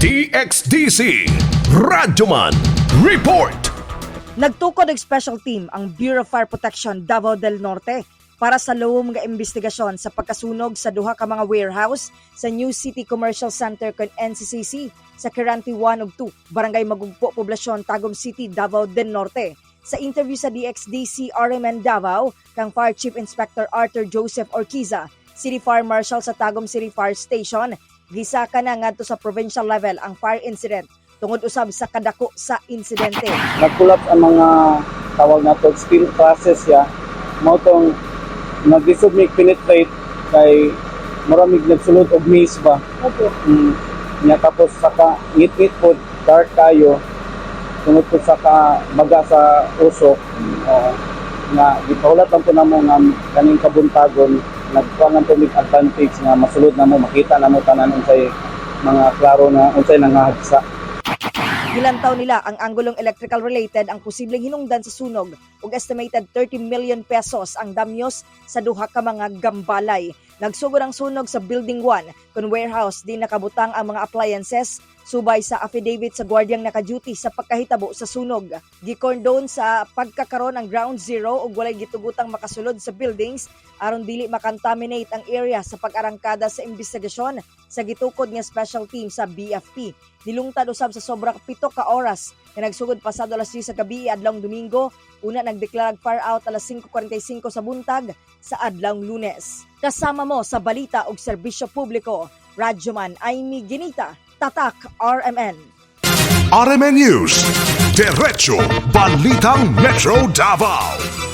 DXDC Radyoman Report Nagtukod og special team ang Bureau of Fire Protection Davao del Norte para sa lawom nga investigasyon sa pagkasunog sa duha ka mga warehouse sa New City Commercial Center kon NCCC sa Kiranti 1 ug 2, Barangay Magugpo, Poblasyon, Tagum City, Davao del Norte. Sa interview sa DXDC RMN Davao, kang Fire Chief Inspector Arthur Joseph Orquiza, City Fire Marshal sa Tagum City Fire Station, gisaka na ngadto sa provincial level ang fire incident tungod usab sa kadako sa insidente. nag-collapse ang mga tawag na to steel process ya mo tong nag-disod mig penetrate kay maraming nagsulod og maze ba? Opo. mm, nya tapos saka ngit-ngit po dark kayo tungod po saka baga sa usok. Uh, nga gipaulat lang po namo nga kaning kabuntagon nagkuangan po mig advantage nga masulod namo makita namo tanan unsay mga klaro na unsay nangahagsa Gilantaw nila ang anggulong electrical related ang posibleng hinungdan sa sunog ug estimated 30 million pesos ang damyos sa duha ka mga gambalay. Nagsugod ang sunog sa Building 1 kun warehouse di nakabutang ang mga appliances subay sa affidavit sa gwardyang naka-duty sa pagkahitabo sa sunog. Gikondon sa pagkakaron ang ground zero ug walay gitugutang makasulod sa buildings aron dili makontaminate ang area sa pag-arangkada sa investigasyon sa gitukod nga special team sa BFP. Dilungtad usab sa sobra pito ka oras nga nagsugod pasado alas 10 sa gabi adlawng Domingo, una nagdeklarag far out alas 5:45 sa buntag sa adlawng Lunes. Kasama mo sa balita ug serbisyo publiko, Radyoman Aimee Ginita, Tatak RMN. RMN News Diretso Balitang Metro Davao